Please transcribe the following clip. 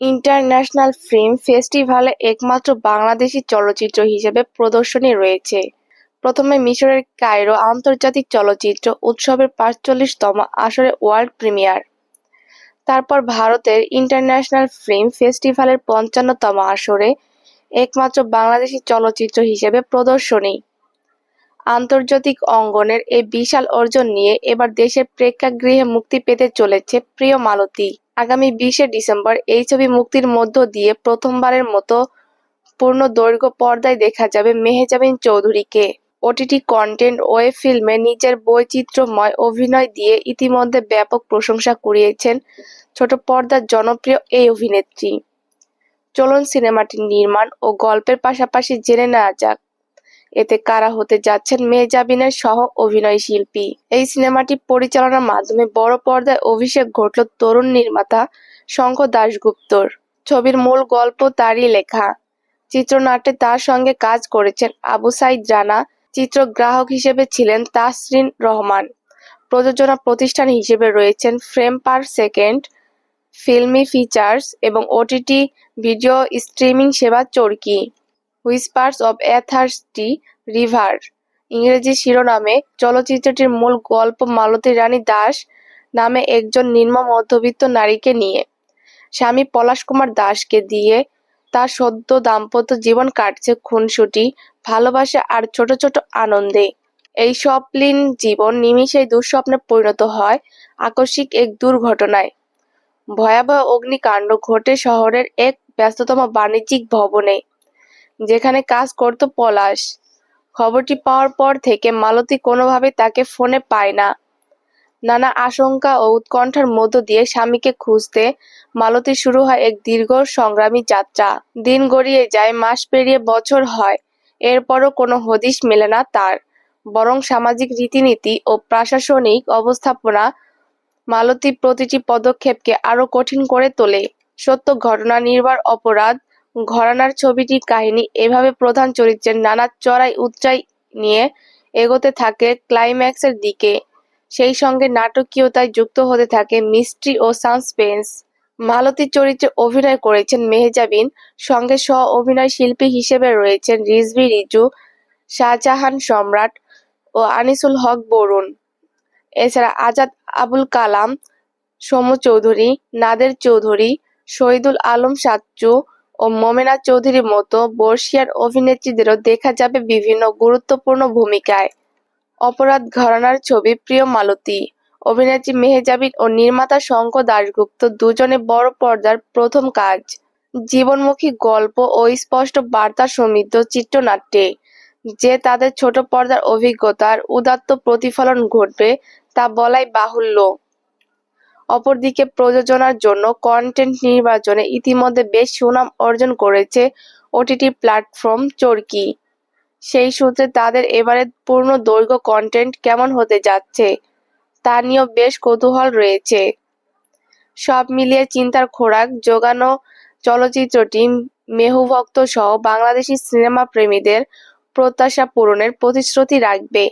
International film ফেস্টিভ্যালে একমাত্র বাংলাদেশী চলচ্চিত্র হিসেবে প্রদর্শনী রয়েছে। প্রথমে মিশরের কায়রো আন্তর্জাতিক চলচ্চিত্র উৎসবের পাঁচচল্লিশতম আসরে ওয়ার্ল্ড প্রিমিয়ার। তারপর ভারতের ইন্টারন্যাশনাল ফিল্ম ফেস্টিভ্যালের পঞ্চান্নতম আসরে একমাত্র বাংলাদেশি চলচ্চিত্র হিসেবে প্রদর্শনী। আন্তর্জাতিক অঙ্গনের এই বিশাল অর্জন নিয়ে এবার দেশের প্রেক্ষাগৃহে মুক্তি পেতে চলেছে প্রিয় মালতী। আগামী বিশে ডিসেম্বর এই ছবি মুক্তির মধ্য দিয়ে প্রথমবারের মতো পূর্ণ দৈর্ঘ্য পর্দায় দেখা যাবে মেহেজাবিন চৌধুরীকে। ওটিটি কন্টেন্ট ওয়েব ফিল্মে নিজের বৈচিত্র্যময় অভিনয় দিয়ে ইতিমধ্যে ব্যাপক প্রশংসা কুড়িয়েছেন ছোট পর্দার জনপ্রিয় এই অভিনেত্রী। চলুন সিনেমাটির নির্মাণ ও গল্পের পাশাপাশি জেনে নেওয়া যাক এতে কারা হতে যাচ্ছেন মেহজাবিনের সহ অভিনয় শিল্পী। এই সিনেমাটি পরিচালনার মাধ্যমে বড় পর্দায় অভিষেক ঘটল তরুণ নির্মাতা শঙ্খ দাশগুপ্তর। ছবির মূল গল্প তারই লেখা। চিত্রনাট্যে তার সঙ্গে কাজ করেছেন আবু সাইদ রানা, চিত্রগ্রাহক হিসেবে ছিলেন তাসরিন রহমান। প্রযোজনা প্রতিষ্ঠান হিসেবে রয়েছেন frame per second, Filmy Features এবং ওটিটি ভিডিও স্ট্রিমিং সেবা Chorki. Whispers of a Thirsty River ইংরেজি শিরোনামে চলচ্চিত্রটির মূল গল্প মালতী রানী দাস নামে একজন নিম্ন মধ্যবিত্ত নারীকে নিয়ে। স্বামী পলাশ কুমার দাসকে দিয়ে তার সদ্য দাম্পত্য জীবন কাটছে খুনসুটি, ভালোবাসা আর ছোট ছোট আনন্দে। এই স্বপ্নীল জীবন নিমিষেই দুঃস্বপ্নে পরিণত হয় আকস্মিক এক দুর্ঘটনায়। ভয়াবহ অগ্নিকাণ্ড ঘটে শহরের এক ব্যস্ততম বাণিজ্যিক ভবনে, যেখানে কাজ করত পলাশ। খবরটি পাওয়ার পর থেকে মালতী কোনোভাবেই তাকে ফোনে পায় না। নানা আশঙ্কা ও উৎকণ্ঠার মধ্য দিয়ে স্বামীকে খুঁজতে মালতীর শুরু হয় এক দীর্ঘ সংগ্রামী যাত্রা। দিন গড়িয়ে যায়, মাস পেরিয়ে বছর হয়, এরপরও কোনো হদিশ মেলে না তার। বরং সামাজিক রীতিনীতি ও প্রশাসনিক অবস্থাপনা মালতীর প্রতিটি পদক্ষেপকে আরও কঠিন করে তোলে। সত্য ঘটনা নির্ভর অপরাধ ঘরানার ছবিটির কাহিনী এভাবে প্রধান চরিত্রের নানা চড়াই উৎরাই নিয়ে এগোতে থাকে ক্লাইম্যাক্সের দিকে। সেই সঙ্গে নাটকীয়তায় যুক্ত হতে থাকে মিস্ট্রি ও সাসপেন্স। মালতীর চরিত্রে অভিনয় করেছেন মেহজাবিন, সঙ্গে সহ-অভিনয় শিল্পী হিসেবে রয়েছেন রিজভী রিজু, শাহজাহান সম্রাট ও আনিসুল হক বরুণ। এছাড়া আজাদ আবুল কালাম, সমু চৌধুরী, নাদের চৌধুরী, শহীদুল আলম সাচ্চু ও মোমেনা চৌধুরীর মতো বর্ষিয়ান অভিনেত্রীদেরও দেখা যাবে বিভিন্ন গুরুত্বপূর্ণ ভূমিকায়। অপরাধ ঘরানার ছবি প্রিয় মালতী। অভিনেত্রী মেহজাবিন ও নির্মাতা শঙ্খ দাশগুপ্ত দুজনে বড় পর্দার প্রথম কাজ। জীবনমুখী গল্প ও স্পষ্ট বার্তা সমৃদ্ধ চিত্রনাট্যে যে তাদের ছোট পর্দার অভিজ্ঞতার উদাত্ত প্রতিফলন ঘটবে তা বলাই বাহুল্য। অপরদিকে প্রযোজনার জন্য কন্টেন্ট নির্বাচনে ইতিমধ্যে বেশ সুনাম অর্জন করেছে ওটিটি প্ল্যাটফর্ম চরকি। সেই সূত্রে তাদের এবারের পূর্ণদৈর্ঘ্য কন্টেন্ট কেমন হতে যাচ্ছে, তা নিয়েও বেশ কৌতূহল রয়েছে। সব মিলিয়ে চিন্তার খোরাক, জোগানো চলচ্চিত্রটি মেহুভক্তসহ বাংলাদেশি সিনেমা প্রেমীদের প্রত্যাশা পূরণের প্রতিশ্রুতি রাখবে।